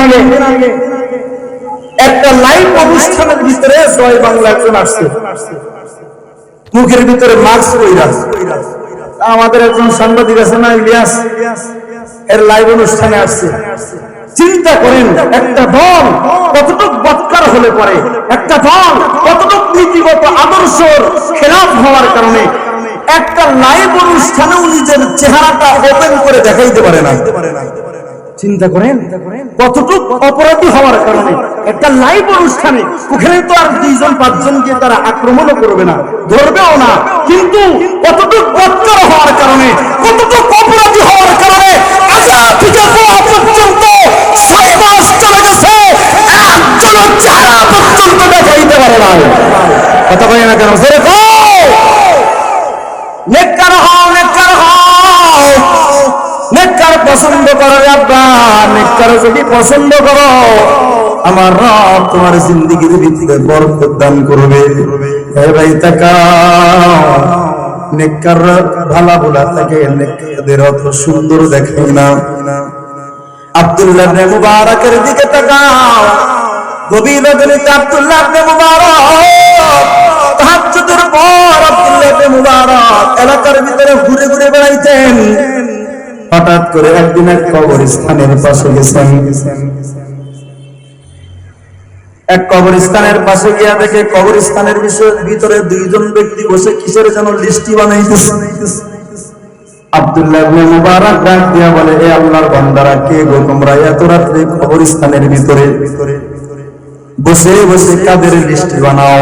আগে একটা লাইভ অনুষ্ঠানের ভিতরে জয় বাংলা একজন আসছে। মুখের ভিতরে মাস্ক কইরা আমাদের একজন সাংবাদিক আছে না, ইলিয়াস? এর লাইভ অনুষ্ঠানে আসছে। চিন্তা করেন, একটা দল কতটুক বৎকার হলে পরে, একটা দল কতটুক নীতিগত আদর্শর খেলাফ হওয়ার কারণে, একটা লাইভ অনুষ্ঠানেও নিজের চেহারাটা ওপেন করে দেখাইতে পারে না। চিন্তা করেন, কতটুক অপরাধী হওয়ার কারণে একটা লাইভ অনুষ্ঠানে ওখানে তো আর দুইজন পাঁচজনকে তারা আক্রমণও করবে না, ধরবেও না, কিন্তু কতটুক বৎকার হওয়ার কারণে, কতটুক অপরাধী হওয়ার কারণে গোয়া কথা বলে না কেন? সেরে নেককার হও নেককার হও নেককার পছন্দ করো রে আব্বা নেককার যদি পছন্দ করো, আমার রব তোমার জিন্দগির ভিতরে বরকত দান করবে। ভালা থাকে অত সুন্দর দেখাই না। আব্দুল্লাহ মুবারকের দিকে তাকাও। মুবারক। মুবারক এলাকার ভিতরে ঘুরে ঘুরে বেড়াইতেন। হঠাৎ করে একদিন এক কবরস্থানের পাশে গেছেন। এক কবরস্থানের পাশে গিয়া দেখে কবরস্থানের ভিতরে দুইজন ব্যক্তি বসে কিসের যেন লিস্টি বানাইতেছে। আব্দুল্লাহ মুবারক ডাক দিয়া বলে, এ আল্লাহর বান্দারা, কে গো তোমরা এত রাত্রে কবরস্থানের ভিতরে? বসে বসে কাদের লিস্টি বানাও।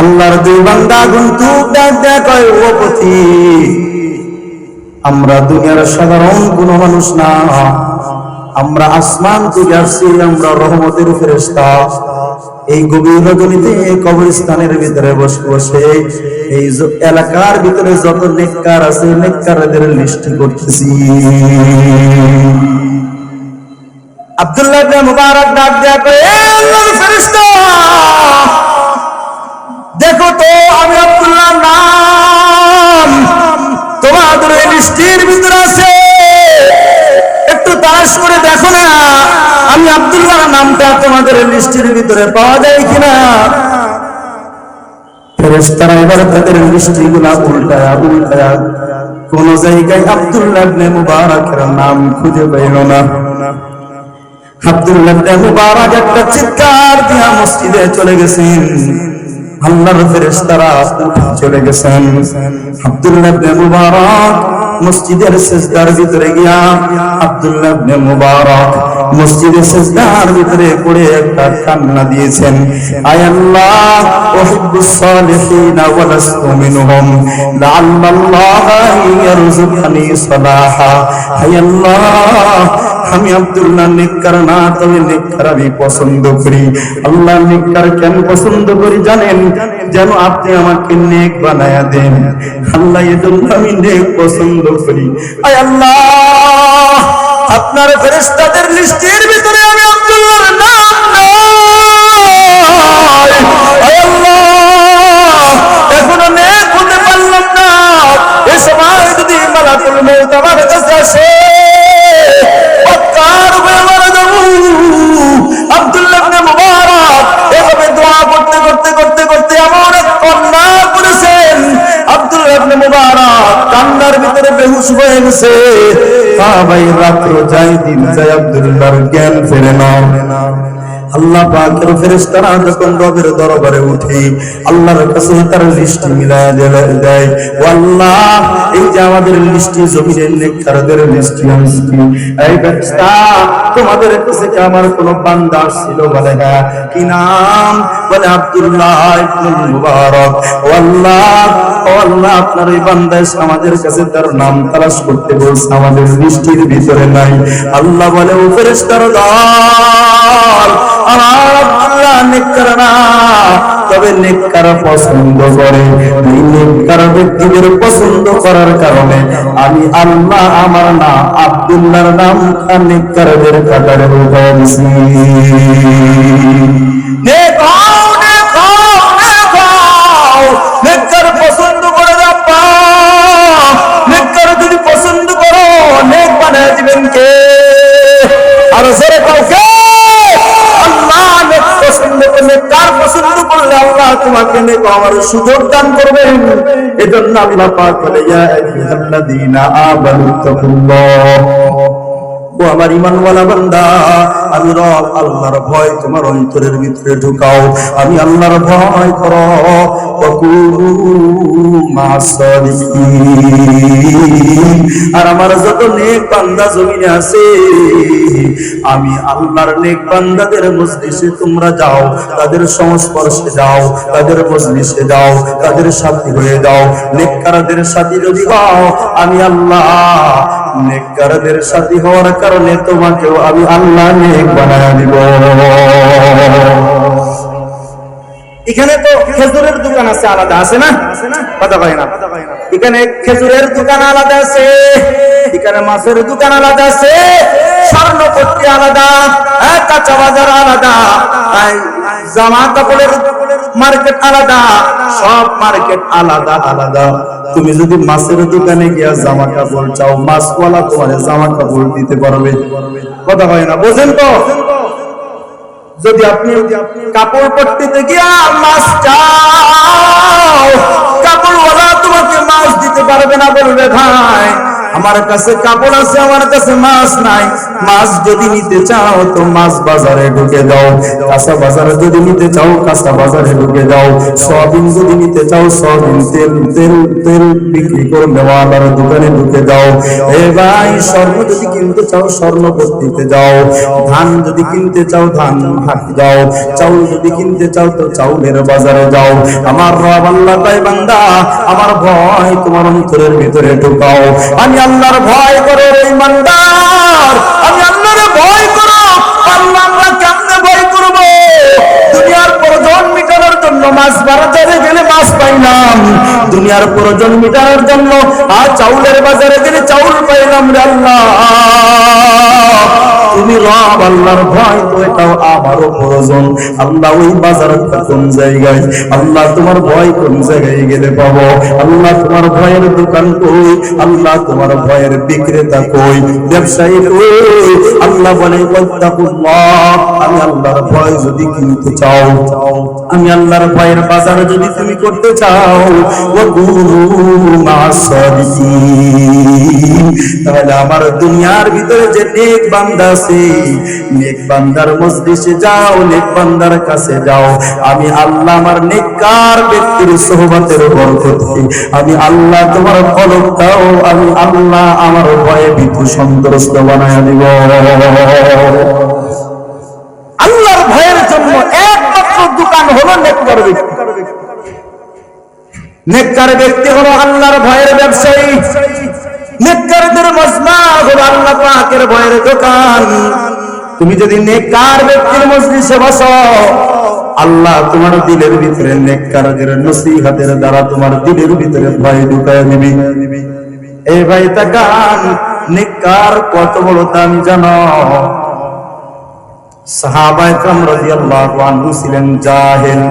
আল্লাহর দুই বান্দা গুন্তু ডাক দেয়া কয়, ও পথি আমরা দুনিয়ার সাধারণ কোন মানুষ না। আমরা আসমান থেকে আসছি, আমরা রহমতের ফেরেস্তা এই গভীর রজনীতে কবরস্থানের ভিতরে বসে বসে এই এলাকার ভিতরে যত নেককার আছে, নেককারদের লিস্টি করতেছি। আব্দুল্লাহ ইবনে মুবারক ডাক দেয়া কয়, এ আল্লাহর ফেরেশতা! দেখো তো, আমি লিস্টির ভিতরে আছে। একটু তালাশ করে দেখো না, আমি আব্দুল্লাহ নামটা তোমাদের লিস্টির ভিতরে পাওয়া যায় কিনা? তাদেরগুলা উল্টায়া উল্টায়া। জায়গায় আব্দুল্লাহ নাম খুঁজে না। আব্দুল্লাহ মুবারক একটা চিৎকার দিয়া মসজিদে চলে গেছেন। আল্লাহর ফেরেশতারা চলে গেছেন। আব্দুল্লাহ ইবনে মুবারক মসজিদের সিজদার ভিতরে গিয়া আব্দুল্লাহ ইবনে মুবারক মসজিদের সিজদার ভিতরে পড়ে একটা কান্না দিয়েছেন। আয় আল্লাহ উহিব্বুস সালিহিন ওয়া লাস্তু মিনহুম। লাআল্লাল্লাহ ইয়ারযুকনি সালাহা। আয় আল্লাহ আমি আব্দুল্লাহ নেককার না, তবে নেককার আমি পছন্দ করি। আল্লাহ নেককার কেন পছন্দ করি জানেন? যেন আপনি আমাকে নেক বানায়া দেন। আল্লাহ এজন্য আমি নেক পছন্দ করি। আয় আল্লাহ, আপনার ফেরেশতাদের লিস্টের ভিতরে আমি আব্দুল্লাহর নাম এখনও নেক হতে পারলাম না। এ সময় যদি মালাকুল মউত আমার কাছে আসে আল্লাহর কাছে তার মিলায় আল্লাহ এই যে আমাদের লিস্টি জমিনের নেককারদের লিস্টি এই তোমাদের কাছে কি আমার কোনো বান্দা ছিল বলে হ্যাঁ কি নাম? বলে আব্দুল্লাহ মুবারক। আল্লাহ আল্লাহ, আপনার এই বান্দা আমাদের কাছে তার নাম তালাশ করতে বলছে, আমাদের লিস্টির ভিতরে নাই। আল্লাহ বলে, ও ফেরেশতার দল, আমার আল্লাহ তবে নেককার পছন্দ করে। এই নেককার ব্যক্তিদের পছন্দ করার কারণে আমি আল্লাহ আমার না, আব্দুল্লাহর নাম নেককারদের কাতারে উঠাই দিছি তোমাকে নেক আমার সুযোগ দান করবেন। এজন্য আল্লাহ পাক বলে ইয়া আইয়ুহাল্লাযীনা আমানু তাকুল্লাহ ও আমার ইমানওয়ালা বান্দা, আমি রব আল্লাহর ভয় তোমার অন্তরের ভিতরে ঢুকাও। আমি আল্লাহর ভয় করো। আর আমার যত নেক বান্দা জমিনে আছে, আমি আল্লাহর নেক বান্দাদের মজলিসে তোমরা যাও, তাদের সংস্পর্শে যাও, তাদের মজলিসে যাও, তাদের সাথী হয়ে যাও। নেককারদের সাথী যদি হও আমি আল্লাহ নেককারদের সাথী হওয়ার কারণে তোমাকেও আমি আল্লাহ নেক বানায় দিব। এখানে তো খেজুরের দোকান আছে আলাদা আছে না? কথা কয় না। এখানে খেজুরের দোকান আলাদা আছে এখানে মাছের দোকান আলাদা আছে আলাদা হ্যাঁ, কাঁচা বাজার আলাদা। জামা কাপড়ের মার্কেট আলাদা, সব মার্কেট আলাদা আলাদা। তুমি যদি মাছের দোকানে গিয়া জামা কাপড় চাও, মাছওয়ালা তোমার জামা কাপড় দিতে পারবে। কথা হয় না, বোঝেন তো? যদি আপনি কাপড় পট্টিতে গিয়া মাছ চাও, কাপড়ওয়ালা তোমাকে মাছ দিতে পারবে না বলবে ভাই। আমার কাছে কাপড় আছে, আমার কাছে মাছ নাই। মাছ যদি নিতে চাও তো মাছ বাজারে ঢুকে দাও কাঁচা বাজারে যদি নিতে চাও, কাঁচা বাজারে ঢুকে দাও সয়াবিন যদি নিতে চাও, সয়াবিন তেল তেল তেল বিক্রি করে নেওয়ালার দোকানে ঢুকে দাও এ ভাই, স্বর্ণ যদি কিনতে চাও, স্বর্ণ পত্রিতে যাও। ধান যদি কিনতে চাও, ধান হাটে যাও। চাউল যদি কিনতে চাও, তো চাউলের বাজারে যাও। আমার রব আল্লাহ, তাই বান্দা, আমার ভয় তোমার অন্তরের ভিতরে ঢুকাও। আমি আল্লাহর ভয় করে এই মাছ বাজারে গেলে মাছ পাইলাম। দুনিয়ার প্রয়োজন মিটানোর জন্য আর চাউলের বাজারে গেলে চাউল পাইলাম রে আল্লাহ। তুমি রব, আল্লাহর ভয় তো এটাও আমারও প্রয়োজন। আল্লাহ ওই বাজারটা কোন জায়গায়? আল্লাহ তোমার ভয় কোন জায়গায় গেলে পাবো? আল্লাহ তোমার ভয়ের দোকান কই? আল্লাহ তোমার ভয়ের বিক্রেতা কই? ব্যবসায়ী কই? আল্লাহ বলে আমি আল্লাহর ভয় যদি কিনতে চাও, আমি আল্লাহর ভয়ের বাজার যদি তুমি করতে চাও ওয়াকুনু মাসালিহিন তাহলে আমার দুনিয়ার ভিতরে যে নেক বান্দা আছে, নেক বান্দার মজলিসে যাও, নেক বান্দার কাছে যাও। আমি আল্লাহ আমার নেককার ব্যক্তির সোহবতের বরকতে আমি আল্লাহ তোমার ফলকটাও আমি আল্লাহ আমার ভয়ে ভীতু সন্ত্রস্ত বানায় দিব আল্লাহর ভয়ের জন্য একমাত্র দোকান হলো নেককার ব্যক্তি নেককার ব্যক্তি হলো আল্লাহর ভয়ের ব্যবসায়ী। নেককারদের মজমা হলো আল্লাহ পাকের ভয়ের দোকান। তুমি যদি নেককার ব্যক্তির মজলিসে বসো, আল্লাহ তোমার দিলের ভিতরে নেককারদের নসিহতের দ্বারা তোমার দিলের ভিতরে ভয় ঢুকায় দিবি। এই ভাই তাকান, নেককার কত বড় দাম জানো? সাহাবা একরাম রাদিয়াল্লাহু আনহু ছিলেন জাহেল।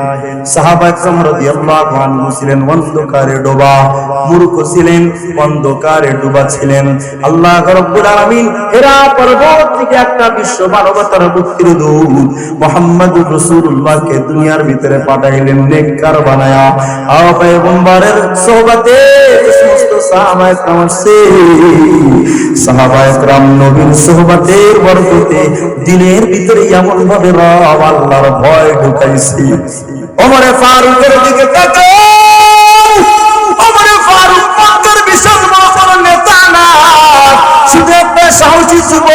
দুনিয়ার ভিতরে পাঠাইলেন নেককার বানায়া। দিনের ভিতরে এমন ভাবে আল্লাহর ভয় ঢুকাইছি। ওমরে ফারুকের দিকে ওমরে ফারুক মক্কার বিশাল বড় নেতা না। শুধু একটা সাহসী যুবক।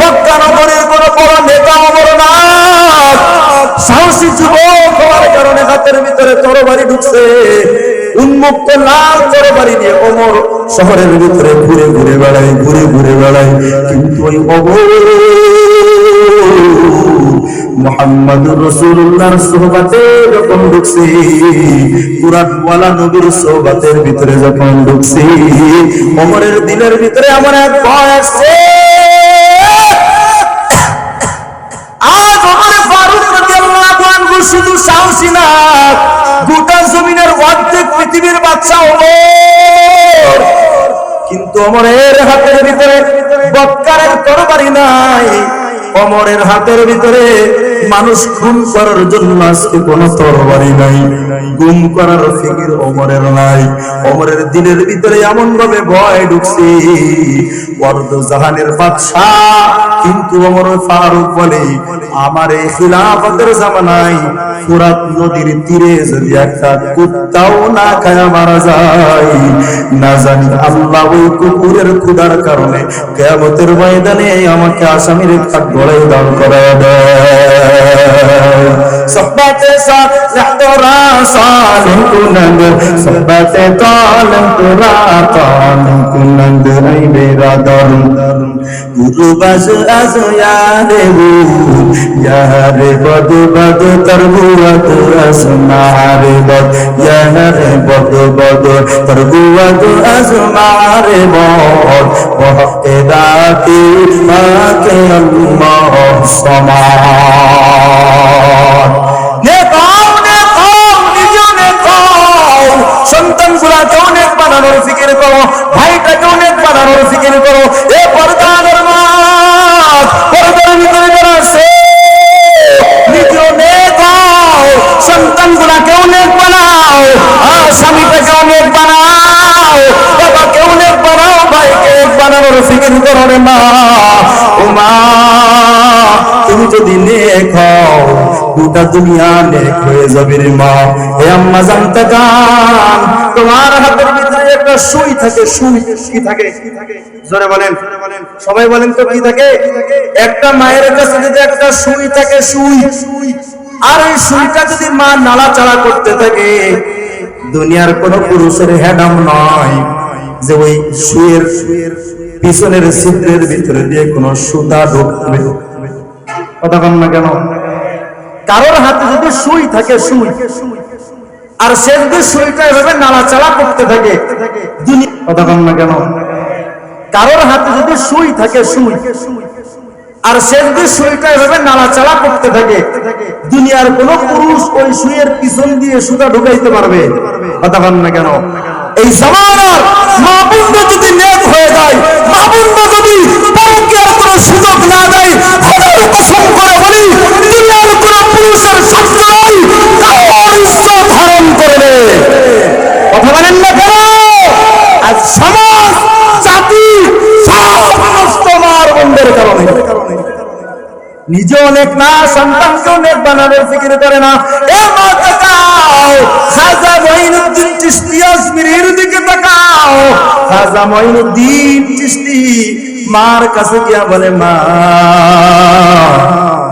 মক্কা নগরের কোন বড় নেতা বড় না। সাহসী যুবক হওয়ার কারণে হাতের ভিতরে তরবারি ঢুকছে। উন্মুক্ত লাল তরবারি নিয়ে ওমর শহরের ভিতরে ঘুরে ঘুরে বেড়ায়, ঘুরে ঘুরে বেড়ায়। কিন্তু ওই অবর মোহাম্মদুর রসুল্লাহর সোহবাতে যখন ঢুকছি কুরাতওয়ালা নবীর সোহবাতের ভিতরে যখন ঢুকছি, ওমরের দিলের ভিতরে আমার এক ভয় আসছে। আজ ওমরে ফারুক শুধু সাহসী না, গোটা জমিনের অর্ধেক পৃথিবীর বাদশা ওমর। কিন্তু ওমরের হাতের ভিতরে বৎকারের তরবারি নাই অমরের হাতের ভিতরে মানুষ খুন করার জন্য আজকে কোন তরবারি নাই। গুম করার ফিকির অমরের নাই। অমরের দিলের ভিতরে এমন ভাবে ভয় ঢুকছে। বর্দ জাহানের বাদশাহ কিন্তু অমর ফারুক বলে, আমার এই খিলাফতের জামানায় ফুরাত নদীর তীরে যদি একটা কুত্তাও না খায়া মারা যায় না জানি। আল্লাহ ওই কুকুরের ক্ষুধার কারণে কেয়ামতের ময়দানে আমাকে আসামির কাঠ গড়াই দান করা দেয়। সব্বাতে সাথ তোরা সালিম কুনন্দ সব্বাতে তালম তোরা তালম কুনন্দ এই বেরাদর গুরু বাজ আজ ইয়ারে হু ইয়ারে বদ বদ তরবুয়াত আসমারে বদ ইয়ারে বদ বদ তরবুয়াত আসমারে বদ ওহ এদাতি মাকে আল্লাহ সমান নেতাও নেতাও নিজ নেতাও সন্তান গুলাকে অনেক বানানোর ফিকির করো ভাইটাকে অনেক বানানোর ফিকির করো। এ পর্দানের মা পর্দার ভিতরে যারা আছে নিজ নেতাও সন্তান গুলাকে অনেক বানাও, আর স্বামীটাকে অনেক বানাও। বাবাকে অনেক বানাও, ভাইকে বানানোর ফিকির করো রে মা। ও মা, তুমি যদি নেক হও গোটা দুনিয়া নেক হয়ে যাবে রে মা। হে আম্মা, জানতে গান তোমার হাতের ভিতরে একটা সুই থাকে, সুই কি থাকে? জোরে বলেন। সবাই বলেন তো কি থাকে? একটা মায়ের কাছে যদি একটা সুই থাকে, সুই। আর ওই সুইটা যদি মা নাড়াচাড়া করতে থাকে, দুনিয়ার কোন পুরুষের হ্যাডাম নয় যে ওই সুয়ের পিছনের ছিদ্রের ভিতরে দিয়ে কোন সুতা ঢুকবে। কথা কন না কেন? কারোর হাতে যদি সুই থাকে, সুই। আর সে যদি সুইটা এভাবে নাড়াচাড়া করতে থাকে না কেন? কারোর হাতে যদি সুই থাকে, সুই। আর সে যদি সুইটা এভাবে নাড়াচাড়া করতে থাকে, দুনিয়ার কোন পুরুষ ওই সুইয়ের পিছন দিয়ে সুতা ঢুকাইতে পারবে। কন না কেন? এই জামানার যদি নেক হয়ে যায় যদি সুযোগ না দেয় করে বলি নাই ধারণ করবে। কথা বলেন না কেন? সমাজ, জাতি মার বন্ধের কারণে। নিজে অনেক না সন্তানকে অনেক বানানোর ফিকির করে না। এ মা তাকাও খাজা মঈনুদ্দিন চিশতি আজমিরের দিকে তাকাও। খাজা মঈনুদ্দিন চিশতি, মার কাছে গিয়া বলে, মা।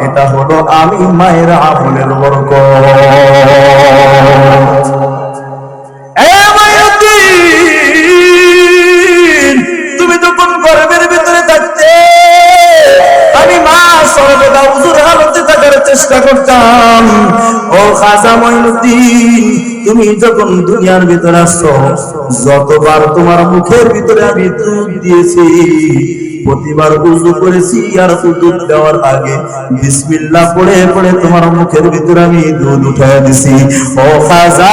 এটা হলো আমি মায়ের আমলের বর্গ তুমি যখন গর্বের ভিতরে থাকতে আমি সর্বদা হালতে থাকার চেষ্টা করতাম। ও খাজা তুমি যখন দুনিয়ার ভিতরে আসছো, যতবার তোমার মুখের ভিতরে আমি দুধ দিয়েছি, প্রতিবার উজু করেছি আর উজু দেওয়ার আগে বিসমিল্লাহ পড়ে পড়ে তোমার মুখের ভিতরে আমি দুধ উঠায় দিছি। ও খাজা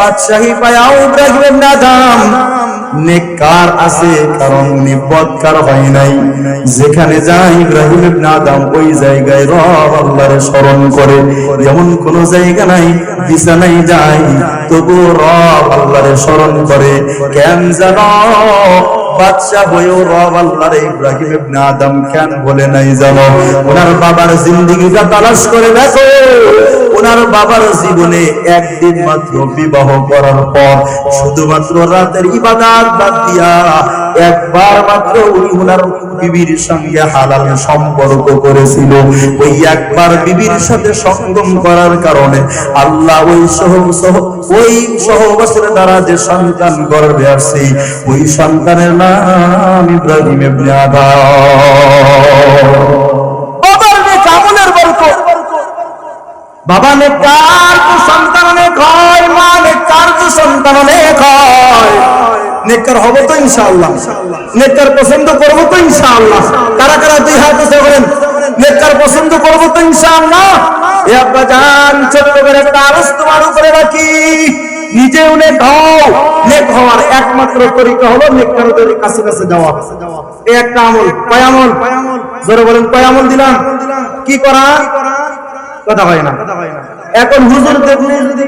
বাদশাহী পায়াও ইব্রাহিম ইবনে আদম নেককার আছে, কারণ উনি বদকার হয় নাই। যেখানে যায় ইব্রাহিম ইবনে আদম ওই জায়গায় রব আল্লাহরে স্মরণ করে। যেমন কোন জায়গা নাই, বিছানায় যায়, তবু রব আল্লাহরে স্মরণ করে। কেন জানো? বাদশা হয়েও রব আল্লাহর ইব্রাহিম ইবনে আদম কেন বলে নাই জানো? ওনার বাবার জিন্দেগিটা তালাশ করে দেখো। ওনার বাবার জীবনে একদিন মাত্র বিবাহ করার পর শুধুমাত্র রাতের ইবাদত বাদ দিয়া একবার মাত্র উনি ওনার বিবির সঙ্গে হালাল সম্পর্ক করেছিল। ওই একবার বিবির সাথে সঙ্গম করার কারণে আল্লাহ ওই সহ সহ ওই সহবাসের দ্বারা যে সন্তান গর্ভে আসছে ওই সন্তানের নাম ইব্রাহিম ইবনে আদম বাবার নেক আমলের বরকত বাবা নে কার তো সন্তান অনেক হয় মা নে কার তো সন্তান অনেক হয় নেককার হবে তো ইনশাআল্লাহ। নেককার পছন্দ করব তো ইনশাআল্লাহ। কারা কারা দুই হাত উঠে বলেন? নেককার পছন্দ করব তো ইনশাআল্লাহ। এ আব্বা জান ছোট্ট করে একটা আরজ তোমার উপরে রাখি। নিজেও নেক হও নেক হওয়ার একমাত্র তরিকা হলো নেককারদের কাছে কাছে যাওয়া। এই একটা আমল কয় আমল? জোরে বলেন কয় আমল দিলাম? কি করা? কথা হয় না। এখন হুজুর দেখলে যদি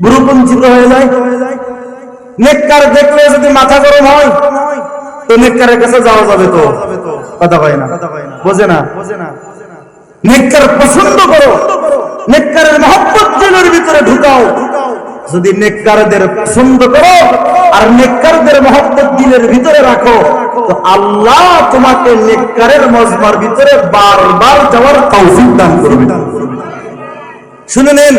ভ্রুকুঞ্চিত হয়ে যায়। নেককার দেখলে যদি মাথা গরম হয়, তো নেককারের কাছে যাওয়া যাবে তো। কথা হয় না। বোঝে না? নেককার পছন্দ করো। নেককারের মহব্বত দিলের ভিতরে ঢুকাও। যদি নেককারদের পছন্দ করো, আর নেককারদের মহব্বত দিলের রাখো। তো আল্লাহ তোমাকে নেককারের মজমার ভিতরে বারবার যাওয়ার তৌফিক দান করবে। শুনে নেন,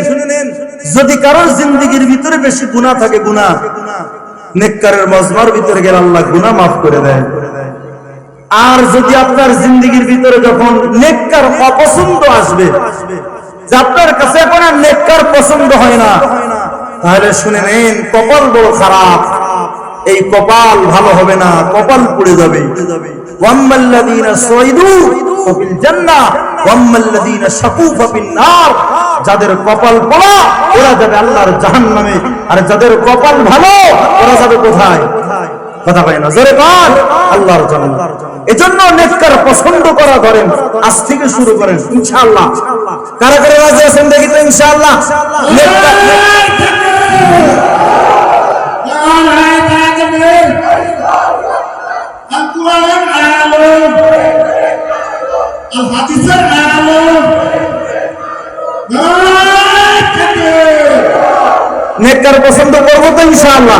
যদি কারোর জিন্দগির ভিতরে বেশি গুণা থাকে গুণা নেককারের মজমার ভিতরে গেলে আল্লাহ গুণা মাফ করে দেয়। আর যদি আপনার জিন্দগির ভিতরে যখন নেককার অপছন্দ আসবে, যে আপনার কাছে এখন আর নেককার পছন্দ হয় না, তাহলে শুনে নেন, কপাল বড় খারাপ। এই কপাল ভালো হবে না, কপাল পুড়ে যাবে। যাদের কপাল পোড়া, ওরা যাবে আল্লাহর জাহান্নামে। আর যাদের কপাল ভালো, ওরা যাবে কোথায়? কথা পায় না, জোরে কার আল্লাহর জান্নাত এজন্য নেককার পছন্দ করা ধরেন, আজ থেকে শুরু করেন, ইনশাআল্লাহ। কারা কারা রাজি আছেন দেখি তো, ইনশাআল্লাহ? আল-কুরআন আলো। আর হাদিসের আলো। নেককার পছন্দ করব তো ইনশাআল্লাহ।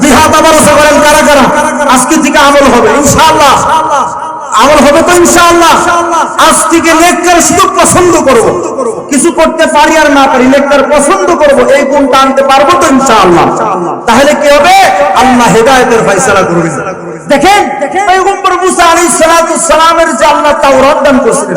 দুই হাত আবার করেন কারা কারা? আজকে থেকে আমল হবে, ইনশাআল্লাহ। আমল হবে তো ইনশাআল্লাহ। আজ থেকে লেকচার শুধু পছন্দ করব। কিছু করতে পারি আর না পারি লেকচার পছন্দ করব এই গুণটা আনতে পারব তো ইনশাআল্লাহ। তাহলে কি হবে? আল্লাহ হেদায়েতের ফয়সালা করবেন দেখেন পয়গম্বর মুসা আলাইহিস সালাতু সালামের যে আল্লাহ তাওরাত দান করেছিলেন।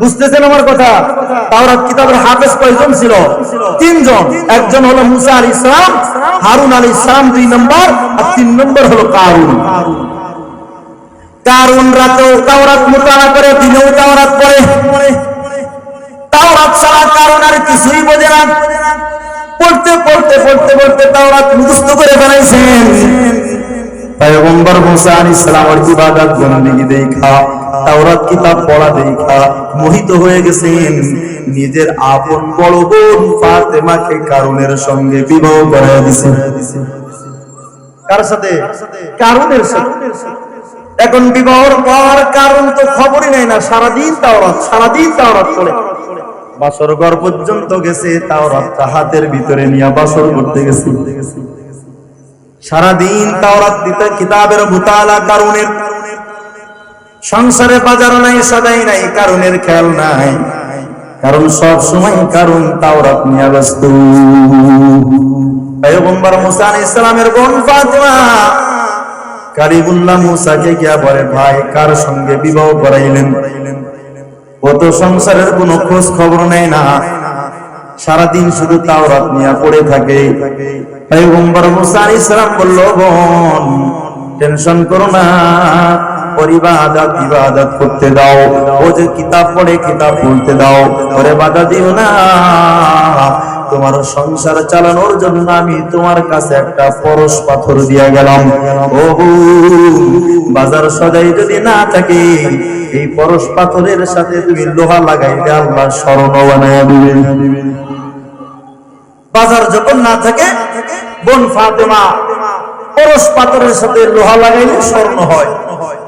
বুঝতেছেন আমার কথা? তাওরাত কিতাবের হাফেজ কয়জন ছিল? তিনজন। একজন হলো মুসা আলী ইসলাম, হারুন আলী ইসলাম দুই নম্বর, আর তিন নম্বর হলো কারুন। কারুন রাতেও তাওরাত মোতালা করে, দিনেও তাওরাত পড়ে তাওরাত ছাড়া কারণ আর কিছুই বোঝে না। পড়তে পড়তে পড়তে পড়তে তাওরাত মুখস্থ করে বানাইছেন পয়গম্বর মুসা আলাইহিস সালামের ইবাদত বন্দেগি দেখা তাওরাত কিতাব পড়া দেখা মোহিত হয়ে গেছেন। নিজের আপন বড় বোন ফাতেমাকে কারণের সঙ্গে বিবাহ করায় দিয়েছেন কার সাথে? কারণের সাথে। এখন বিবাহর পর কারণ তো খবরই নেই না, সারাদিন তাওরাত সারাদিন তাওরাত পড়ে বাসর ঘর পর্যন্ত গেছে, তাওরাত হাতের ভিতরে নিয়ে বাসর করতে গেছে। সারাদিন তাওরাত দিতে কিতাবের মুতালা কারণের সংসারে বাজার নাই, সদাই নাই কারণের খেয়াল নাই। কারণ সব সময় কারণ তাওরাত নিয়ে বোন ফাতিমা মুসাকে গিয়া বলে, ভাই, কার সঙ্গে বিবাহ করাইলেন? ও তো সংসারের কোনো খোঁজ খবর নেয় না। সারাদিন শুধু তাওরাত নিয়ে পড়ে থাকে। পয়গম্বর মুসা আলাইহিস সালাম বলল, বোন, টেনশন করো না। ওর ইবাদত ইবাদত করতে দাও ও যে কিতাব পড়ে কিতাব পড়তে দাও ওরে বাধা দিও না তোমার সংসার চালানোর জন্য আমি তোমার কাছে একটা পরশ পাথর দিয়া গেলাম। ও বাজার সদাই যদি না থাকে, এই পরশ পাথরের সাথে তুমি লোহা লাগাইলে আল্লাহ স্মরণ বানায় দিবেন। বাজার যখন না থাকে, বোন ফাতেমা, পরশ পাথরের সাথে লোহা লাগাইলে স্বর্ণ হয়।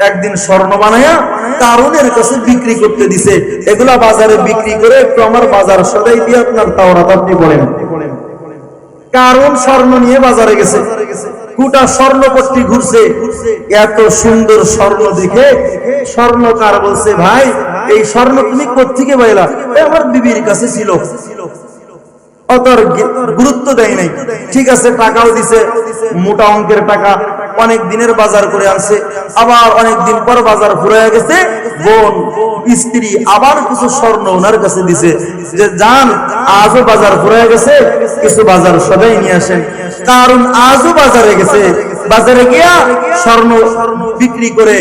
একদিন স্বর্ণ বানায়া কারণের কাছে বিক্রি করতে দিছে। এগুলা বাজারে বিক্রি করে একটু আমার বাজার সদাই দিয়ে আপনার তাওরাত আপনি বলেন। কারণ স্বর্ণ নিয়ে বাজারে গেছে। গোটা স্বর্ণপট্টি ঘুরছে। এত সুন্দর স্বর্ণ দেখে স্বর্ণকার বলছে, ভাই, এই স্বর্ণ তুমি কোথেকে পাইলা? আমার বিবির কাছে ছিল। অত গুরুত্ব দেয় নাই। ঠিক আছে, টাকাও দিছে। মোটা অঙ্কের টাকা। অনেক দিনের বাজার করে আনছে, আবার অনেক দিন পর বাজার ফুরাইয়া গেছে। বোন, স্ত্রী আবার কিছু স্বর্ণ ওনার কাছে দিছে। যে যান আজও বাজার ফুরাইয়া গেছে, কিছু বাজার সদাই নিয়ে আসেন। কারণ আজও বাজারে গেছে। বাজারে গিয়া স্বর্ণ বিক্রি করে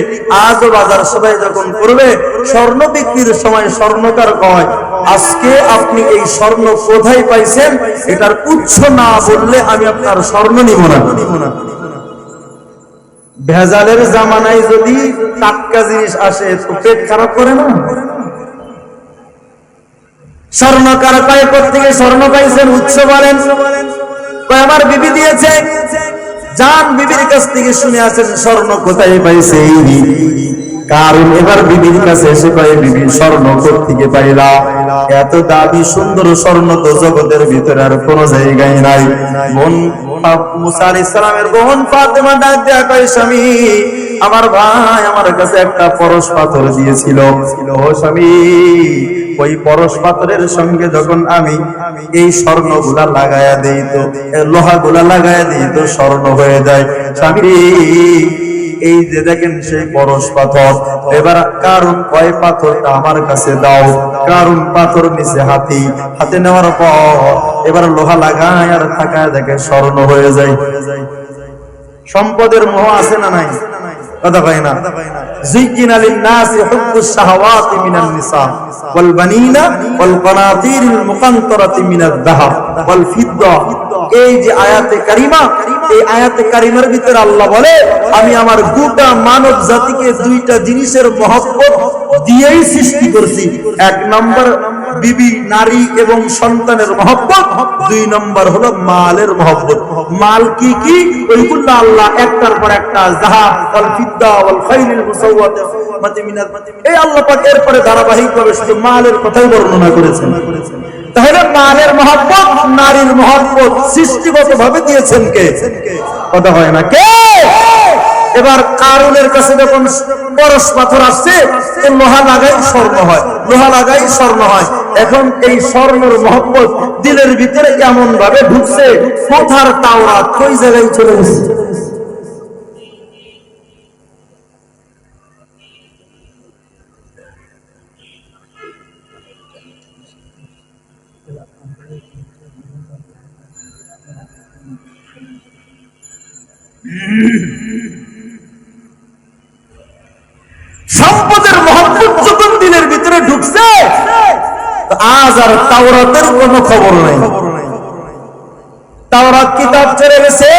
আজও বাজার সবাই যখন করবে, স্বর্ণ বিক্রির সময় স্বর্ণকার কয়, আজকে আপনি এই স্বর্ণ কোথায় পাইছেন? এটার উৎস না বললে আমি আপনার স্বর্ণ নিব না। ভেজালের জামানায় যদি টাটকা জিনিস আসে, তো পেট খারাপ করে না? স্বর্ণকার পায় থেকে স্বর্ণ পাইছেন, উৎস বলেন। আমার বিবি দিয়েছে। যান বিবির কাছ থেকে শুনে আছেন স্বর্ণ কোথায় পাইছে কারণ এবার বিবির কাছে এসে কয়ে বিবি স্বর্ণ থেকে পাইলা। এত দাবি সুন্দর স্বর্ণ তো জগতের ভিতরে আর কোন জায়গায় নাই। বোন বোন ফাতেমা ডাক দেয়া কয়, স্বামী, আমার ভাই আমার কাছে একটা পরশ পাথর দিয়েছিল। ও স্বামী, ওই পরশ পাথরের সঙ্গে যখন আমি এই স্বর্ণগুলা লাগায়া দেই তো লোহা গুলা লাগায়া দিই তো স্বর্ণ হয়ে যায়। স্বামী এই যে দেখেন সেই পরশ পাথর এবার কারণ কয় পাথরটা আমার কাছে দাও কারণ পাথর নিচে হাতি হাতে নেওয়ার পর এবার লোহা লাগায় আর থাকায় দেখে স্বর্ণ হয়ে যায় সম্পদের মোহ আছে না নাই কথা কয় না زين للناس حب الشهوات من النساء والبنين والقناطير المقنطرة من الذهب والفضة এই যে আয়াতে কারিমা এই আয়াতে কারিমার ভিতরে আল্লাহ বলে, আমি আমার গোটা মানব জাতিকে দুইটা জিনিসের মহব্বত দিয়েই সৃষ্টি করছি। এক নম্বর বিবি, নারী এবং সন্তানের মহব্বত। দুই নম্বর হলো মালের মহব্বত। মাল কি কি? ওইগুলো আল্লাহ একটার পর একটা এই আল্লাহ পাক এরপরে ধারাবাহিকভাবে শুধু মালের কথাই বর্ণনা করেছেন। তাহলে মালের মহব্বত, নারীর মহব্বত সৃষ্টিগত ভাবে দিয়েছেন কে? কথা হয় না কে? এবার কারুনের কাছে যখন পরশ পাথর আসছে লোহা লাগাই স্বর্ণ হয় লোহা লাগাই স্বর্ণ হয়। এখন এই স্বর্ণের মহব্বত দিলের ভিতরে এমন ভাবে ঢুকছে কোথার তাওরা কই জায়গায় চলে গেছে? সম্পদের মহব্বত যখন দিনের ভিতরে ঢুকছে আজ আর তাওরাতের কোনো খবর নাই। তাওরাত কিতাব ছেড়ে গেছে।